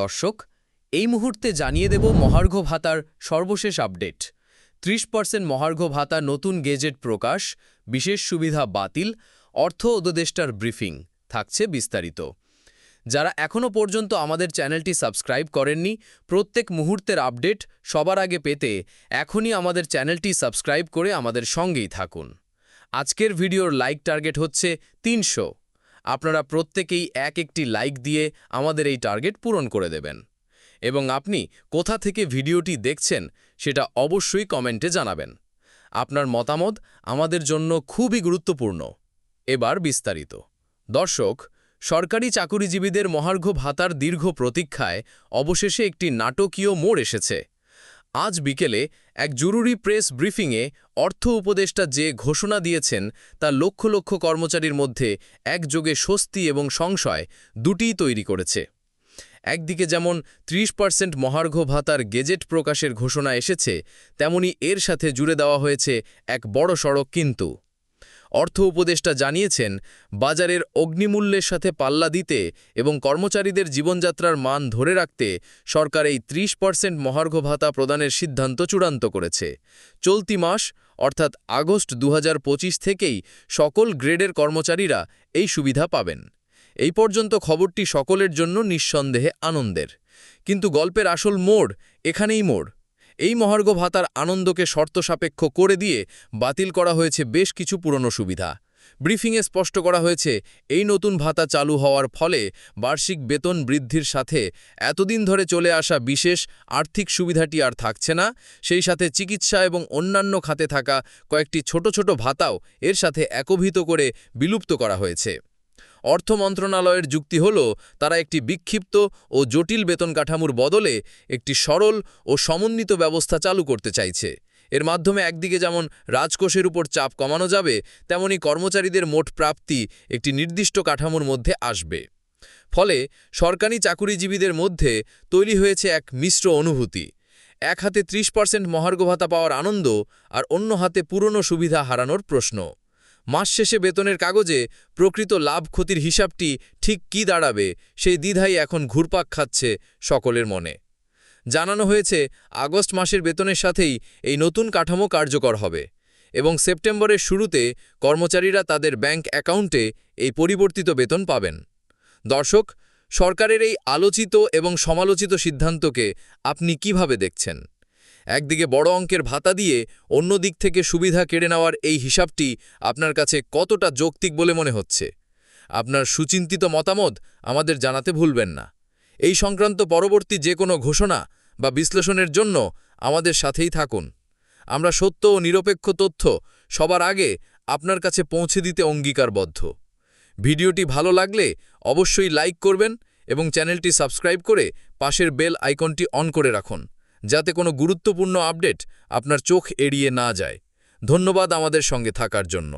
দর্শক, এই মুহূর্তে জানিয়ে দেব মহার্ঘ ভাতার সর্বশেষ আপডেট। ত্রিশ পার্সেন্ট মহার্ঘ ভাতা নতুন গেজেট প্রকাশ, বিশেষ সুবিধা বাতিল, অর্থ উপদেষ্টার ব্রিফিং, থাকছে বিস্তারিত। যারা এখনও পর্যন্ত আমাদের চ্যানেলটি সাবস্ক্রাইব করেননি, প্রত্যেক মুহূর্তের আপডেট সবার আগে পেতে এখনই আমাদের চ্যানেলটি সাবস্ক্রাইব করে আমাদের সঙ্গেই থাকুন। আজকের ভিডিওর লাইক টার্গেট হচ্ছে তিনশো। আপনারা প্রত্যেকেই এক একটি লাইক দিয়ে আমাদের এই টার্গেট পূরণ করে দেবেন। এবং আপনি কোথা থেকে ভিডিওটি দেখছেন সেটা অবশ্যই কমেন্টে জানাবেন। আপনার মতামত আমাদের জন্য খুবই গুরুত্বপূর্ণ। এবার বিস্তারিত। দর্শক, সরকারি চাকুরিজীবীদের মহার্ঘ ভাতার দীর্ঘ প্রতীক্ষায় অবশেষে একটি নাটকীয় মোড় এসেছে। আজ বিকেলে এক জরুরি প্রেস ব্রিফিংয়ে অর্থ উপদেষ্টা যে ঘোষণা দিয়েছেন, তা লক্ষ লক্ষ কর্মচারীর মধ্যে একযোগে স্বস্তি এবং সংশয় দুটিই তৈরি করেছে। একদিকে যেমন ত্রিশ পার্সেন্ট মহার্ঘ ভাতার গেজেট প্রকাশের ঘোষণা এসেছে, তেমনি এর সাথে জুড়ে দেওয়া হয়েছে এক বড় সড়ক কিন্তু। অর্থ উপদেষ্টা জানিয়েছেন, বাজারের অগ্নিমূল্যের সাথে পাল্লা দিতে এবং কর্মচারীদের জীবনযাত্রার মান ধরে রাখতে সরকার এই ত্রিশ পার্সেন্ট মহার্ঘ ভাতা প্রদানের সিদ্ধান্ত চূড়ান্ত করেছে। চলতি মাস, অর্থাৎ আগস্ট দু হাজার পঁচিশ থেকেই সকল গ্রেডের কর্মচারীরা এই সুবিধা পাবেন। এই পর্যন্ত খবরটি সকলের জন্য নিঃসন্দেহে আনন্দের। কিন্তু গল্পের আসল মোড় এখানেই মোড়। এই মহার্ঘ ভাতার আনন্দকে শর্ত সাপেক্ষ করে দিয়ে বাতিল করা হয়েছে বেশ কিছু পুরনো সুবিধা। ব্রিফিংয়ে স্পষ্ট করা হয়েছে, এই নতুন ভাতা চালু হওয়ার ফলে বার্ষিক বেতন বৃদ্ধির সাথে এতদিন ধরে চলে আসা বিশেষ আর্থিক সুবিধাটি আর থাকছে না। সেই সাথে চিকিৎসা এবং অন্যান্য খাতে থাকা কয়েকটি ছোট ছোট ভাতাও এর সাথে একভূত করে বিলুপ্ত করা হয়েছে। অর্থ মন্ত্রণালয়ের যুক্তি হল, তারা একটি বিক্ষিপ্ত ও জটিল বেতন কাঠামোর বদলে একটি সরল ও সমন্বিত ব্যবস্থা চালু করতে চাইছে। এর মাধ্যমে একদিকে যেমন রাজকোষের উপর চাপ কমানো যাবে, তেমনি কর্মচারীদের মোট প্রাপ্তি একটি নির্দিষ্ট কাঠামোর মধ্যে আসবে। ফলে সরকারি চাকুরিজীবীদের মধ্যে তৈরি হয়েছে এক মিশ্র অনুভূতি। এক হাতে ত্রিশ পার্সেন্ট মহার্ঘ ভাতা পাওয়ার আনন্দ আর অন্য হাতে পুরনো সুবিধা হারানোর প্রশ্ন। মাস শেষে বেতনের কাগজে প্রকৃত লাভ ক্ষতির হিসাবটি ঠিক কি দাঁড়াবে সেই দ্বিধাই এখন ঘুরপাক খাচ্ছে সকলের মনে। জানানো হয়েছে, আগস্ট মাসের বেতনের সাথেই এই নতুন কাঠামো কার্যকর হবে এবং সেপ্টেম্বরের শুরুতে কর্মচারীরা তাদের ব্যাংক অ্যাকাউন্টে এই পরিবর্তিত বেতন পাবেন। দর্শক, সরকারের এই আলোচিত এবং সমালোচিত সিদ্ধান্তকে আপনি কীভাবে দেখছেন? একদিকে বড় অঙ্কের ভাতা দিয়ে অন্য দিক থেকে সুবিধা কেড়ে নেওয়ার এই হিসাবটি আপনার কাছে কতটা যৌক্তিক বলে মনে হচ্ছে? আপনার সুচিন্তিত মতামত আমাদের জানাতে ভুলবেন না। এই সংক্রান্ত পরবর্তী যে কোনো ঘোষণা বা বিশ্লেষণের জন্য আমাদের সাথেই থাকুন। আমরা সত্য ও নিরপেক্ষ তথ্য সবার আগে আপনার কাছে পৌঁছে দিতে অঙ্গীকারবদ্ধ। ভিডিওটি ভালো লাগলে অবশ্যই লাইক করবেন এবং চ্যানেলটি সাবস্ক্রাইব করে পাশের বেল আইকনটি অন করে রাখুন। যাতে কোনো গুরুত্বপূর্ণ আপডেট আপনার চোখ এড়িয়ে না যায়। ধন্যবাদ আমাদের সঙ্গে থাকার জন্য।